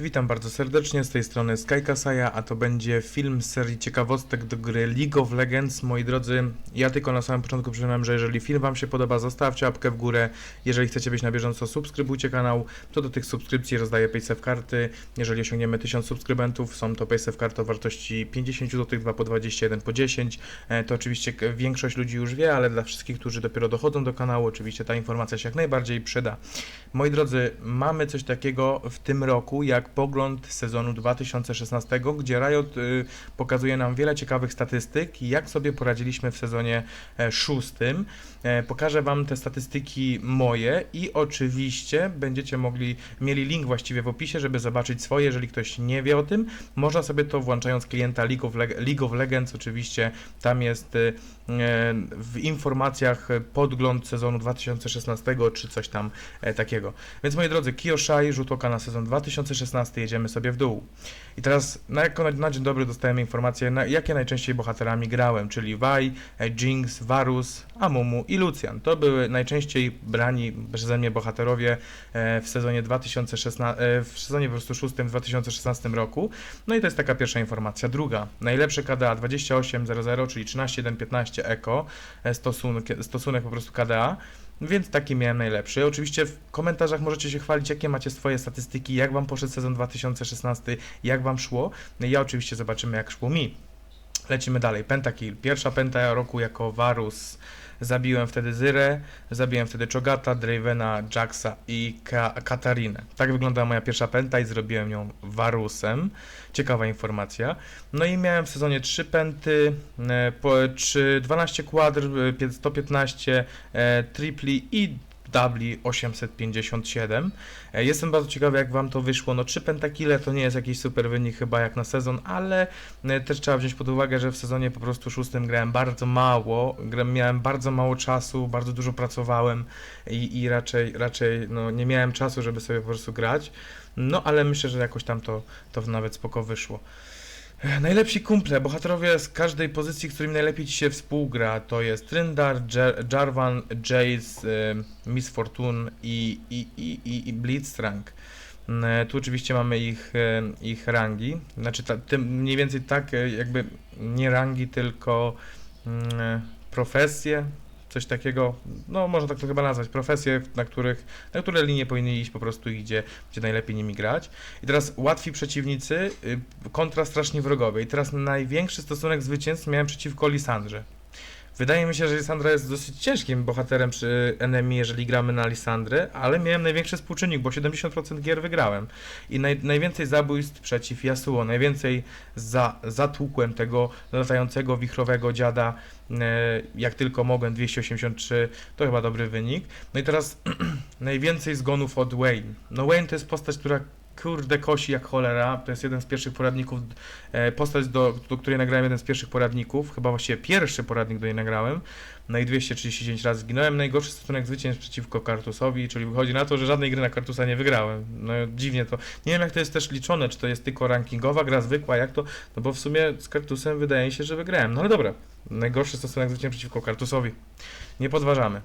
Witam bardzo serdecznie, z tej strony Sky Kasaja, a to będzie film z serii ciekawostek do gry League of Legends. Moi drodzy, ja tylko na samym początku przypominam, że jeżeli film Wam się podoba, zostawcie łapkę w górę. Jeżeli chcecie być na bieżąco, subskrybujcie kanał, to do tych subskrypcji rozdaję paysafe karty. Jeżeli osiągniemy 1000 subskrybentów, są to paysafe karty o wartości 50 zł, 2 po 21 po 10. E, To oczywiście większość ludzi już wie, ale dla wszystkich, którzy dopiero dochodzą do kanału, oczywiście ta informacja się jak najbardziej przyda. Moi drodzy, mamy coś takiego w tym roku jak pogląd sezonu 2016, gdzie Riot y, pokazuje nam wiele ciekawych statystyk, jak sobie poradziliśmy w sezonie e, szóstym. E, pokażę Wam te statystyki moje i oczywiście będziecie mogli, mieli link właściwie w opisie, żeby zobaczyć swoje, jeżeli ktoś nie wie o tym. Można sobie to włączając klienta League of, Leg- League of Legends, oczywiście tam jest y, e, w informacjach podgląd sezonu 2016 czy coś tam takiego. Więc moi drodzy, Kioshai, rzut oka na sezon 2016, jedziemy sobie w dół. I teraz na, jako na, na dzień dobry dostajemy informację, na jakie najczęściej bohaterami grałem, czyli Vi, e, Jinx, Varus, Amumu i Lucian. To były najczęściej brani przeze mnie bohaterowie e, w sezonie 2016, e, w sezonie po prostu szóstym w 2016 roku. No i to jest taka pierwsza informacja. Druga, najlepsze KDA 2800, czyli 13.1.15 Eko, e, stosunek, stosunek po prostu KDA. Więc taki miałem najlepszy. Oczywiście w komentarzach możecie się chwalić, jakie macie swoje statystyki, jak wam poszedł sezon 2016, jak wam szło. No ja oczywiście zobaczymy, jak szło mi. Lecimy dalej. Pentakill. Pierwsza penta roku jako Varus. Zabiłem wtedy Zyrę, zabiłem wtedy Chogata, Dravena, Jaxa i Ka Katarinę. Tak wyglądała moja pierwsza penta i zrobiłem ją Varusem. Ciekawa informacja. No i miałem w sezonie 3 penty, e, po, czy 12 kwadr, e, pie- 115 e, tripli i dubli 857. E, Jestem bardzo ciekawy, jak Wam to wyszło. No, 3 pentakile to nie jest jakiś super wynik chyba jak na sezon, ale e, też trzeba wziąć pod uwagę, że w sezonie po prostu szóstym grałem bardzo mało, miałem bardzo mało czasu, bardzo dużo pracowałem i, i raczej, raczej no, nie miałem czasu, żeby sobie po prostu grać. No, ale myślę, że jakoś tam to, to nawet spoko wyszło. E, Najlepsi kumple, bohaterowie z każdej pozycji, z którymi najlepiej ci się współgra, to jest Tryndar, Jar- Jarvan, Jace, e, Miss Fortune i, i, i, i, i Blitzcrank. Mm, e, Tu oczywiście mamy ich, ich rangi, znaczy ta, tym mniej więcej tak jakby nie rangi, tylko mm, profesje, coś takiego, no można tak to chyba nazwać, profesje, na których, na które linie powinny iść po prostu i gdzie, gdzie najlepiej nimi grać. I teraz łatwi przeciwnicy y, kontra straszni wrogowie. I teraz największy stosunek zwycięstw miałem przeciwko Lisandrze. Wydaje mi się, że Lisandra jest dosyć ciężkim bohaterem przy enemy, jeżeli gramy na Lisandrę, ale miałem największy współczynnik, bo 70% gier wygrałem. I naj, najwięcej zabójstw przeciw Yasuo, najwięcej za, zatłukłem tego latającego, wichrowego dziada, e, jak tylko mogłem, 283, to chyba dobry wynik. No i teraz najwięcej zgonów od Wayne. No Wayne to jest postać, która kurde kosi jak cholera. To jest jeden z pierwszych poradników, e, postać, do, do której nagrałem jeden z pierwszych poradników, chyba właściwie pierwszy poradnik do niej nagrałem. No i 239 razy zginąłem. Najgorszy stosunek zwycięstw przeciwko Kartusowi, czyli wychodzi na to, że żadnej gry na Kartusa nie wygrałem. No dziwnie to. Nie wiem jak to jest też liczone, czy to jest tylko rankingowa gra zwykła, jak to, no bo w sumie z Kartusem wydaje się, że wygrałem. No ale dobra. Najgorszy stosunek zwycięstw przeciwko Kartusowi. Nie podważamy.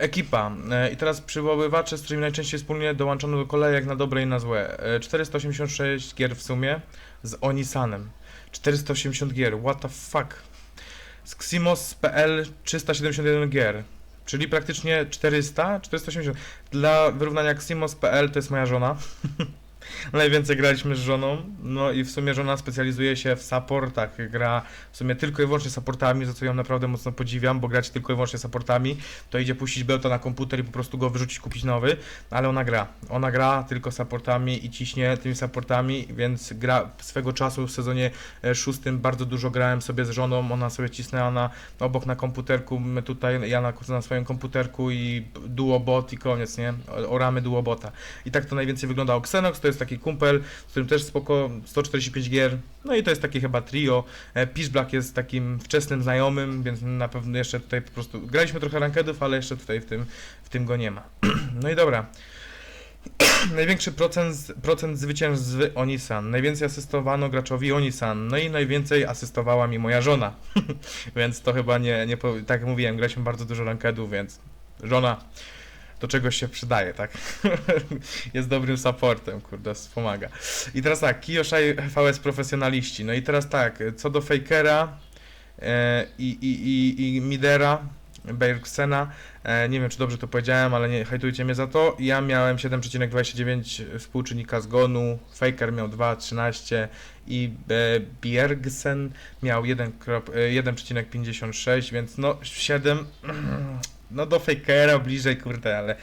Ekipa. E, I teraz przywoływacze, z którymi najczęściej wspólnie dołączono do kolejek na dobre i na złe. E, 486 gier w sumie z Onisanem. 480 gier, what the fuck. Z Ximos.pl 371 gier. Czyli praktycznie 400, 480. Dla wyrównania Ximos.pl to jest moja żona. Najwięcej graliśmy z żoną, no i w sumie żona specjalizuje się w supportach, gra w sumie tylko i wyłącznie supportami, za co ją naprawdę mocno podziwiam, bo grać tylko i wyłącznie supportami, to idzie puścić bełta na komputer i po prostu go wyrzucić, kupić nowy, ale ona gra. Ona gra tylko supportami i ciśnie tymi supportami, więc gra swego czasu w sezonie e, szóstym bardzo dużo grałem sobie z żoną, ona sobie cisnęła na, obok na komputerku, my tutaj, ja na, na swoim komputerku i duobot i koniec, nie? Oramy duobota. I tak to najwięcej wyglądało. Xenox to jest taki kumpel, z którym też spoko, 145 gier, no i to jest takie chyba trio. E, Pishblack jest takim wczesnym znajomym, więc na pewno jeszcze tutaj po prostu, graliśmy trochę rankedów, ale jeszcze tutaj w tym, w tym go nie ma. no i dobra. Największy procent, procent zwycięstw Onisan. Najwięcej asystowano graczowi Onisan. No i najwięcej asystowała mi moja żona. więc to chyba nie, nie, tak jak mówiłem, graliśmy bardzo dużo rankedów, więc żona do czegoś się przydaje, tak? jest dobrym supportem, kurde, wspomaga. I teraz tak, Kiyoshai VS profesjonaliści. No i teraz tak, co do Fakera e, i, i, i, i Midera, Bergsena, e, nie wiem czy dobrze to powiedziałem, ale nie hejtujcie mnie za to. Ja miałem 7,29 współczynnika zgonu, Faker miał 2,13 i e, Bjergsen miał 1 krop- e, 1,56, więc no 7, no do Fakera bliżej, kurde, ale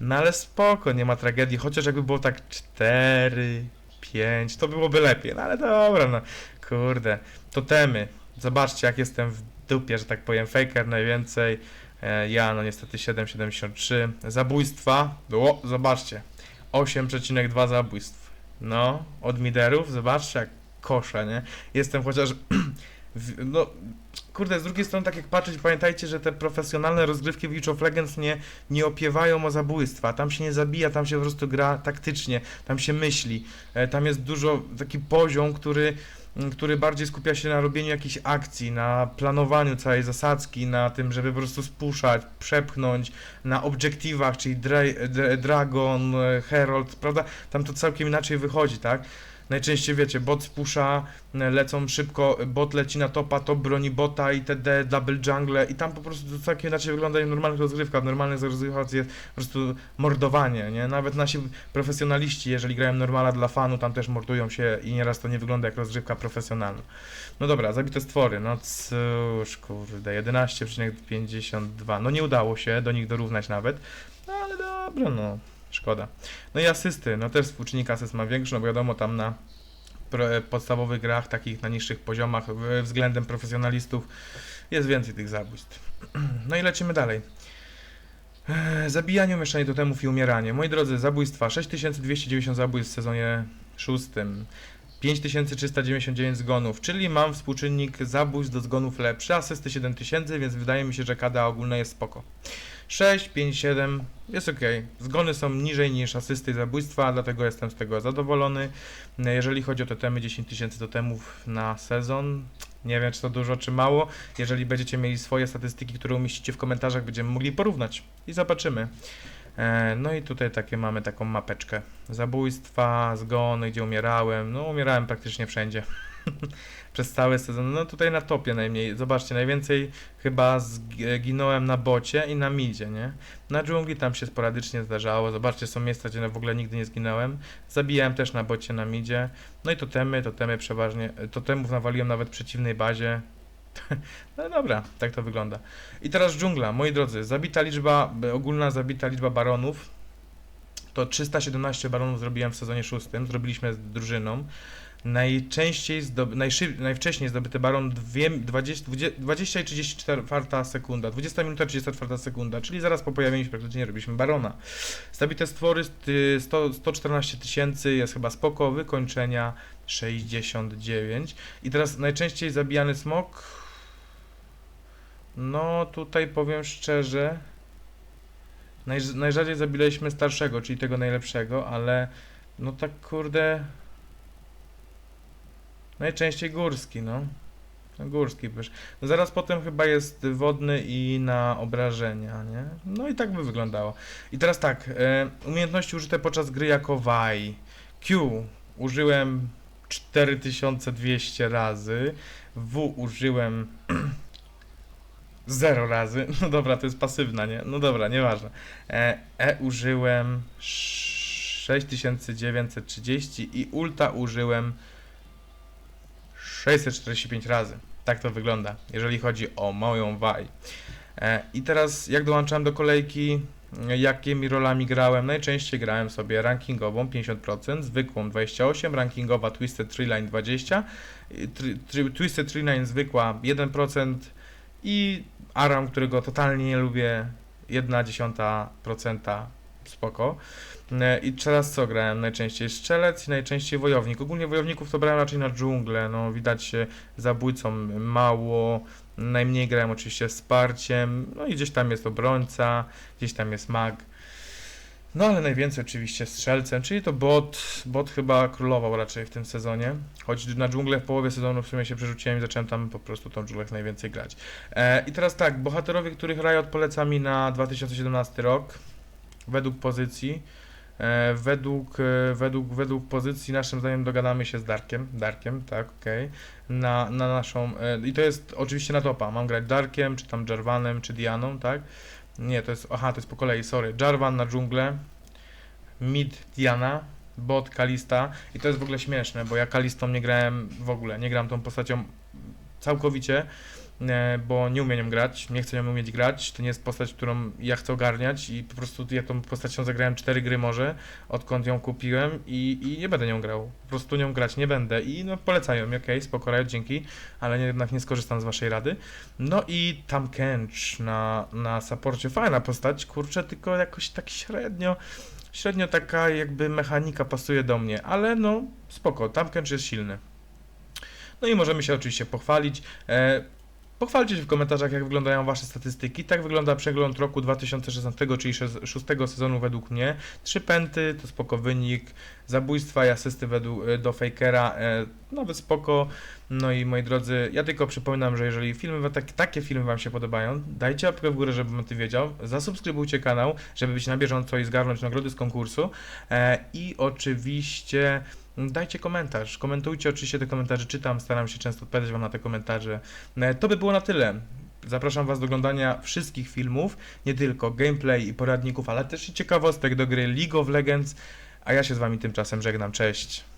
no ale spoko, nie ma tragedii, chociaż jakby było tak 4, 5, to byłoby lepiej, no ale dobra, no. Kurde, totemy, zobaczcie jak jestem w dupie, że tak powiem, Faker najwięcej, e, ja no niestety 7,73, zabójstwa, było, zobaczcie, 8,2 zabójstw, no, od miderów, zobaczcie jak kosze, nie, jestem chociaż, no, kurde, z drugiej strony tak jak patrzeć, pamiętajcie, że te profesjonalne rozgrywki w League of Legends nie, nie opiewają o zabójstwa, tam się nie zabija, tam się po prostu gra taktycznie, tam się myśli, e, tam jest dużo, taki poziom, który, który bardziej skupia się na robieniu jakichś akcji, na planowaniu całej zasadzki, na tym, żeby po prostu spuszczać, przepchnąć, na obiektywach, czyli dra, Dragon, e, Herald, prawda, tam to całkiem inaczej wychodzi, tak? Najczęściej wiecie, bot spusza, e, lecą szybko, bot leci na topa, top broni bota itd., double jungle i tam po prostu to całkiem inaczej wygląda w normalnych rozgrywkach. W normalnych rozgrywkach jest po prostu mordowanie, nie? Nawet nasi profesjonaliści, jeżeli grają normala dla fanu, tam też mordują się i nieraz to nie wygląda jak rozgrywka profesjonalna. No dobra, zabite stwory, no cóż, kurde, 11,52, no nie udało się do nich dorównać nawet, no ale dobra, no, szkoda. No i asysty, no też współczynnik asyst ma większy, no bo wiadomo, tam na pro, podstawowych grach, takich na niższych poziomach w- względem profesjonalistów jest więcej tych zabójstw. No i lecimy dalej. Eee, Zabijanie, umieszczanie totemów i umieranie. Moi drodzy, zabójstwa 6290 zabójstw w sezonie szóstym. 5399 zgonów, czyli mam współczynnik zabójstw do zgonów lepszy, asysty 7000, więc wydaje mi się, że KDA ogólne jest spoko. 6, 5, 7 jest ok. Zgony są niżej niż asysty i zabójstwa, dlatego jestem z tego zadowolony. Jeżeli chodzi o totemy, 10 tysięcy totemów na sezon. Nie wiem, czy to dużo, czy mało. Jeżeli będziecie mieli swoje statystyki, które umieścicie w komentarzach, będziemy mogli porównać i zobaczymy. E, No i tutaj takie mamy taką mapeczkę. Zabójstwa, zgony, gdzie umierałem. No umierałem praktycznie wszędzie. Przez cały sezon. No tutaj na topie najmniej. Zobaczcie, najwięcej chyba zginąłem na bocie i na midzie, nie? Na dżungli tam się sporadycznie zdarzało. Zobaczcie, są miejsca, gdzie w ogóle nigdy nie zginąłem. Zabijałem też na bocie, na midzie. No i totemy, totemy przeważnie. Totemów nawaliłem nawet w przeciwnej bazie. No dobra, tak to wygląda. I teraz dżungla, moi drodzy, zabita liczba, ogólna zabita liczba baronów to 317 baronów zrobiłem w sezonie szóstym, zrobiliśmy z drużyną. Najczęściej, zdob- najszyb- najwcześniej zdobyty baron dwie, 20, 20, 20 i 34 sekunda, 20 minuta 34 sekunda, czyli zaraz po pojawieniu się praktycznie robiliśmy barona. Zabite stwory ty- 100, 114 tysięcy, jest chyba spoko, wykończenia 69. I teraz najczęściej zabijany smok. No tutaj powiem szczerze. Naj, najrzadziej zabiliśmy starszego, czyli tego najlepszego, ale no tak kurde. Najczęściej górski, no. No, Górski wiesz. No zaraz potem chyba jest wodny i na obrażenia, nie? No i tak by wyglądało. I teraz tak, e, umiejętności użyte podczas gry jako Waj. Q użyłem 4200 razy. W użyłem 0 razy. No dobra, to jest pasywna, nie? No dobra, nieważne. E, e użyłem 6930 i ulta użyłem 645 razy. Tak to wygląda, jeżeli chodzi o moją Waj. E, I teraz jak dołączałem do kolejki, e, jakimi rolami grałem? Najczęściej grałem sobie rankingową 50%, zwykłą 28%, rankingowa Twisted Tree Line 20%, i tr- tr- Twisted Tree Line zwykła 1% i Aram, którego totalnie nie lubię, 1,1% spoko. E, I teraz co grałem najczęściej? Strzelec i najczęściej wojownik. Ogólnie wojowników to brałem raczej na dżunglę, no widać zabójcą mało, najmniej grałem oczywiście wsparciem, no i gdzieś tam jest obrońca, gdzieś tam jest mag. No ale najwięcej oczywiście strzelcem, czyli to bot, bot chyba królował raczej w tym sezonie, choć na dżunglę w połowie sezonu w sumie się przerzuciłem i zacząłem tam po prostu tą dżunglę najwięcej grać. E, I teraz tak, bohaterowie, których Riot poleca mi na 2017 rok, według pozycji. E, według, e, według, według pozycji naszym zdaniem dogadamy się z Darkiem, Darkiem, tak, okej, na, na naszą, e, i to jest oczywiście na topa, mam grać Darkiem, czy tam Jarvanem, czy Dianą, tak, nie, to jest, aha, to jest po kolei, sorry, Jarvan na dżunglę, mid Diana, bot Kalista. I to jest w ogóle śmieszne, bo ja Kalistą nie grałem w ogóle, nie gram tą postacią całkowicie, bo nie umiem nią grać, nie chcę nią umieć grać, to nie jest postać, którą ja chcę ogarniać i po prostu ja tą postacią zagrałem 4 gry może, odkąd ją kupiłem i, i nie będę nią grał, po prostu nią grać nie będę i no polecają mi, okej, Riot, dzięki, ale jednak nie skorzystam z waszej rady. No i tam Kench na, na saporcie, fajna postać, kurczę, tylko jakoś tak średnio, średnio taka jakby mechanika pasuje do mnie, ale no spoko, tam Kench jest silny. No i możemy się oczywiście pochwalić. Pochwalcie się w komentarzach, jak wyglądają Wasze statystyki. Tak wygląda przegląd roku 2016, czyli szes- szóstego sezonu według mnie. Trzy penty, to spoko wynik. Zabójstwa i asysty według, e, do Fakera, e, nawet spoko. No i moi drodzy, ja tylko przypominam, że jeżeli filmy, tak, takie filmy Wam się podobają, dajcie łapkę w górę, żebym o tym wiedział. Zasubskrybujcie kanał, żeby być na bieżąco i zgarnąć nagrody z konkursu. E, I oczywiście dajcie komentarz. Komentujcie oczywiście te komentarze, czytam, staram się często odpowiadać Wam na te komentarze. E, To by było na tyle. Zapraszam Was do oglądania wszystkich filmów, nie tylko gameplay i poradników, ale też i ciekawostek do gry League of Legends. A ja się z Wami tymczasem żegnam. Cześć.